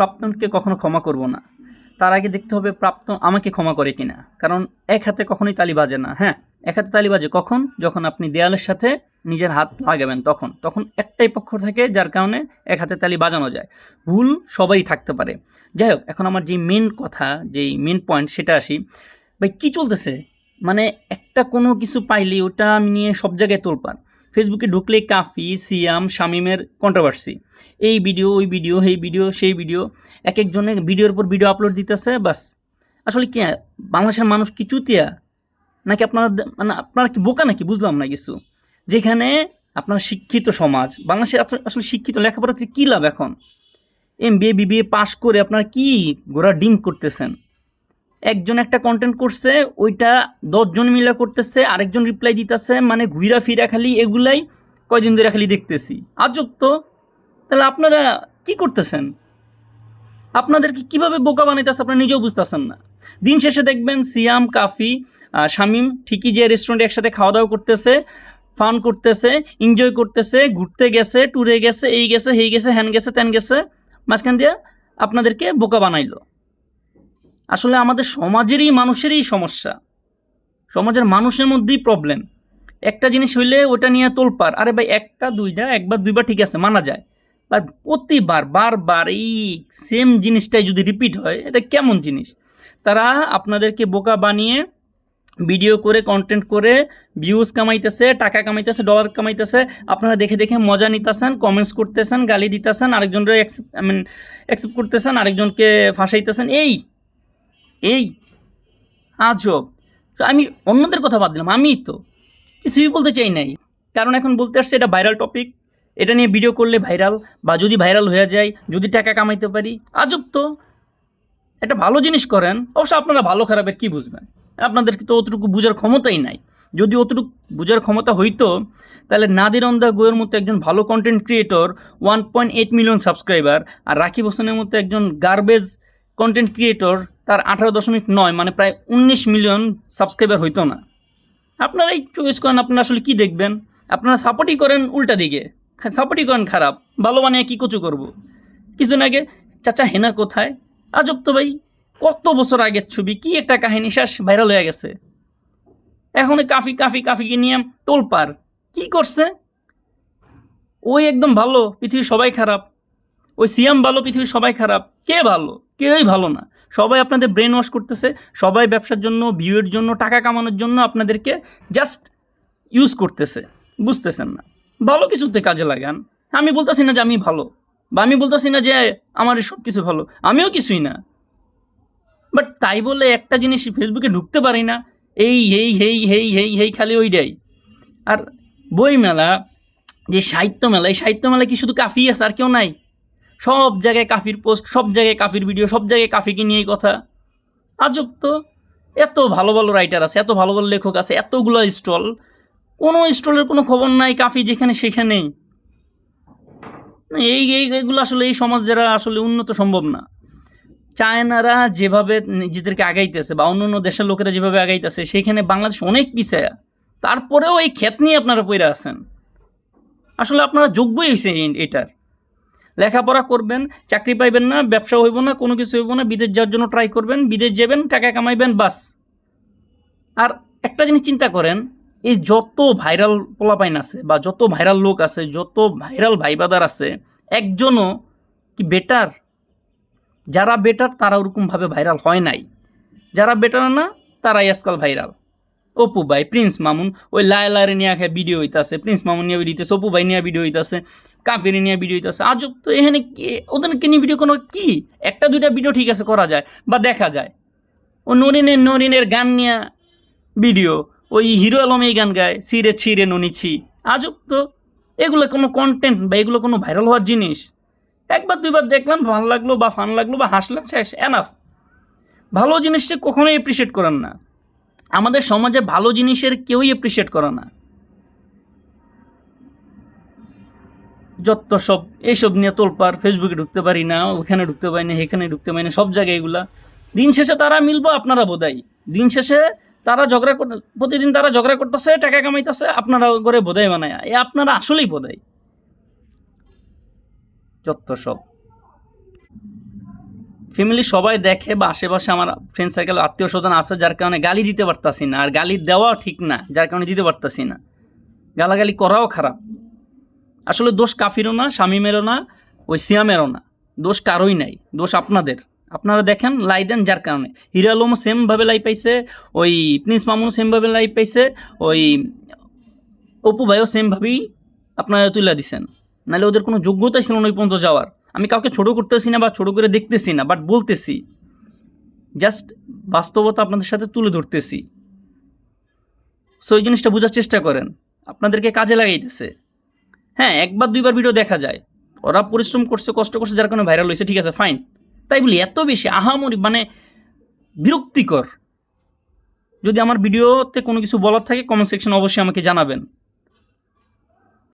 প্রাপ্তনকে কখনো ক্ষমা করব না। তার আগে দেখতে হবে প্রাপ্তন আমাকে ক্ষমা করে কিনা। কারণ এক হাতে কখনোই তালি বাজে না হ্যাঁ? এক হাতে তালি বাজে কখন? যখন আপনি দেয়ালের সাথে নিজের হাত লাগাবেন, তখন। তখন একটাই পক্ষ থাকে যার কারণে এক হাতে তালি বাজানো যায়। ভুল সবাই থাকতে পারে। যাই হোক, এখন আমার যে মেন কথা, যেই মেন পয়েন্ট সেটা আসি। ভাই, কী চলতেছে? মানে একটা কোনো কিছু পাইলে ওটা আমি নিয়ে সব জায়গায় তোলপার ফেসবুকে ঢুকলে কাফি, সিয়াম, শামিমের কন্ট্রোভার্সি এই ভিডিও ওই ভিডিও এই ভিডিও সেই ভিডিও এক একজনের ভিডিওর পর ভিডিও আপলোড দিতেছে, বাস। আসলে কি, বাংলাদেশের মানুষ কি চুতিয়া? নাকি আপনারা মানে আপনারা কি বোকা নাকি? বুঝলাম না কিছু। যেখানে আপনার শিক্ষিত সমাজ বাংলাদেশের আসলে- শিক্ষিত লেখাপড়া কী লাভ এখন? এম বিএ বিবিএ পাশ করে আপনারা কি গোড়া ডিম করতেছেন? একজন একটা কন্টেন্ট করছে, ওইটা দশজন মিলে করতেছে, আরেকজন রিপ্লাই দিতেছে মানে ঘুরা ফিরা খালি এগুলাই কয়দিন ধরে খালি দেখতেছি। আজব তো। তাহলে আপনারা কি করতেছেন? আপনাদেরকে কীভাবে বোকা বানাইতেছে আপনারা নিজেও বুঝতেছেন না। দিন শেষে দেখবেন সিয়াম, কাফি শামিম ঠিকই যে রেস্টুরেন্টে একসাথে খাওয়া দাওয়া করতেছে ফান করতেছে এনজয় করতেছে, ঘুরতে গেছে ট্যুরে গেছে, এই গেছে হেই গেছে হ্যান গেছে ত্যান গেছে, মাঝখান দিয়ে আপনাদেরকে বোকা বানাইলো। আসলে আমাদের সমাজেরই, মানুষেরই সমস্যা। সমাজের মানুষের মধ্যেই প্রবলেম একটা জিনিস হইলে ওটা নিয়ে তোলপার আরে ভাই, একটা, দুইটা, একবার, দুইবার ঠিক আছে, মানা যায়। আর প্রতিবার, বারবার এই সেম জিনিসটাই যদি রিপিট হয়, এটা কেমন জিনিস? তারা আপনাদেরকে বোকা বানিয়ে ভিডিও করে কন্টেন্ট করে ভিউজ কামাইতেছে, টাকা কামাইতেছে ডলার কামাইতেছে। আপনারা দেখে দেখে মজা নিতেছেন কমেন্টস করতেছেন, গালি দিতেছেন আরেকজনকে আই মিন অ্যাকসেপ্ট করতেছেন, আরেকজনকে ফাঁসাইতেছেন। এই এই, আজব। আমি অন্যদের কথা বাদ দিলাম, আমিই তো। কিছুই বলতে চাই নাই। কারণ এখন বলতে আসছে এটা ভাইরাল টপিক এটা নিয়ে ভিডিও করলে ভাইরাল বা যদি ভাইরাল হয়ে যায়, যদি টাকা কামাইতে পারি, আজব তো। একটা ভালো জিনিস করেন, অবশ্য আপনারা ভালো খারাপের কি বুঝবেন? আপনাদেরকে তো অতটুকু বোঝার ক্ষমতাই নাই। যদি অতটুকু বোঝার ক্ষমতা হইতো, তাহলে নাদির অন দ্য গোয়ের মতো একজন ভালো content creator one point eight million subscriber আর রাকিব হোসেনের মতো একজন গার্বেজ কন্টেন্ট ক্রিয়েটর তার আঠারো দশমিক নয় মানে প্রায় উনিশ মিলিয়ন সাবস্ক্রাইবার হইতো না। আপনারা আপনারাই চয়েস করেন, আপনারা আসলে কি দেখবেন? আপনারা সাপোর্টই করেন উল্টা দিকে। সাপোর্টই করেন খারাপ। ভালো বানিয়ে কী কচু করব? কিছুদিন আগে, চাচা হেনা কোথায়? আজব তো ভাই, কত বছর আগের ছবি, কি একটা কাহিনী শেষ ভাইরাল হয়ে গেছে। এখন এই কাফি কাফি কাফিকে নিয়ে তোলপার, কি করছে? ওই একদম ভালো পৃথিবীর সবাই খারাপ। ওই সিয়াম ভালো পৃথিবীর সবাই খারাপ। কে ভালো? কেউই ভালো না। সবাই আপনাদের ব্রেন ওয়াশ করতেছে, সবাই ব্যবসার জন্য ভিউয়ের জন্য, টাকা কামানোর জন্য আপনাদেরকে জাস্ট ইউজ করতেছে, বুঝতেছেন না? ভালো কিছুতে কাজে লাগান। আমি বলতেছি না যে আমি ভালো, বা আমি বলতেছি না যে আমার সব কিছু ভালো, আমিও কিছুই না। বাট তাই বলে একটা জিনিস ফেসবুকে ঢুকতে পারি না, এই হেই হেই হেই হেই হেই খালি ওইটাই। আর বইমেলা, যে সাহিত্য মেলা, এই সাহিত্য মেলায় কি শুধু কাফি আছে, আর কেউ নাই? সব জায়গায় কাফির পোস্ট সব জায়গায় কাফির ভিডিও সব জায়গায় কাফিকে নিয়ে কথা। আজব তো। এত ভালো ভালো রাইটার আছে, এত ভালো ভালো লেখক আছে, এতগুলো স্টল কোনো স্টলের কোনো খবর নাই কাফি যেখানে সেখানেই এই এই এগুলো আসলে এই সমাজ যারা আসলে উন্নত সম্ভব না। চায়নারা যেভাবে নিজেদেরকে আগাইতেছে বা অন্য অন্য দেশের লোকেরা যেভাবে আগাইতেছে, সেখানে বাংলাদেশ অনেক পিছায়া। তারপরেও এই ক্ষেত নিয়ে আপনারা পড়ে আছেন। আসলে আপনারা যোগ্যই হয়েছে এটার। লেখাপড়া করবেন, চাকরি পাইবেন না, ব্যবসা হইব না, কোনো কিছু হইব না, বিদেশ যাওয়ার জন্য ট্রাই করবেন, বিদেশ যাবেন, টাকা কামাইবেন, বাস। আর একটা জিনিস চিন্তা করেন, এই যত ভাইরাল পোলাপাইন আছে বা যত ভাইরাল লোক আছে, যত ভাইরাল ভাইবাদার আছে, একজনও কি বেটার যারা বেটার তারা ওরকমভাবে ভাইরাল হয় নাই। যারা বেটার না, তারাই আজকাল ভাইরাল অপু ভাই, প্রিন্স মামুন, ওই লায়লারে নিয়ে খেয়ে ভিডিও হইতাছে, প্রিন্স মামুন নিয়ে ভিডিও হইতেছে, অপু ভাই নিয়ে ভিডিও হইতাছে, কাফেরি নিয়ে ভিডিও হইতাছে। আজব তো এখানে কি ওদেরকে নিয়ে ভিডিও কোনো কি? একটা দুইটা ভিডিও ঠিক আছে করা যায় বা দেখা যায়। ও নরিনের নরিনের গান নিয়ে ভিডিও ওই হিরো আলম এই গান গায়, ছিঁড়ে ছিঁড়ে ননিছি আজব তো, এগুলো কোনো কন্টেন্ট বা এগুলো কোনো ভাইরাল হওয়ার জিনিস। একবার দুইবার দেখলাম, ভালো লাগল বা ফান লাগল বা হাসলাম, শেষ এনাফ ভালো জিনিসটা কখনোই অ্যাপ্রিসিয়েট করেন না। আমাদের সমাজে ভালো জিনিসের কেউই অ্যাপ্রিসিয়েট করে না। যত সব, এইসব নিয়ে তোলপার ফেসবুকে ঢুকতে পারি না, ওখানে ঢুকতে পারি না এখানে ঢুকতে পারি না, সব জায়গায় এগুলা। দিন শেষে তারা মিলবো আপনারা বোধাই দিন শেষে তারা ঝগড়া প্রতিদিন তারা ঝগড়া করতেছে, টাকা কামাইতেছে, আপনারা করে বোধাই বানায়। এ আপনারা আসলেই বোধাই যত সব। ফ্যামিলি সবাই দেখে বা আশেপাশে আমার ফ্রেন্ড সার্কেল আত্মীয় স্বজন আছে, যার কারণে গালি দিতে পারতাছি না। আর গালি দেওয়াও ঠিক না, যার কারণে দিতে পারতাছি না। গালাগালি করাও খারাপ। আসলে দোষ কাফিরও না, স্বামীমেরও না, ওই সিয়ামেরও না। দোষ কারোই নাই, দোষ আপনাদের। আপনারা দেখেন, লাই দেন যার কারণে। হিরো আলমও সেমভাবে লাই পাইছে, ওই প্রিন্স মামুনও সেমভাবে লাই পাইছে, ওই অপু ভাইও সেমভাবেই আপনারা তুলে দিছেন। নাহলে ওদের কোনো যোগ্যতাই ছিল না ওই পর্যন্ত যাওয়ার। আমি কাউকে ছোটো করতেছি না বা ছোটো করে দেখতেছি না বাট বলতেছি। জাস্ট বাস্তবতা আপনাদের সাথে তুলে ধরতেছি। সো এই জিনিসটা বোঝার চেষ্টা করেন। আপনাদেরকে কাজে লাগাইতেছে। হ্যাঁ একবার দুইবার ভিডিও দেখা যায়। ওরা পরিশ্রম করছে, কষ্ট করছে, যার কারণে ভাইরাল হয়েছে, ঠিক আছে ফাইন তাই বলি, এত বেশি আহামরি মানে বিরক্তিকর। যদি আমার ভিডিওতে কোনো কিছু বলার থাকে কমেন্ট সেকশন অবশ্যই আমাকে জানাবেন।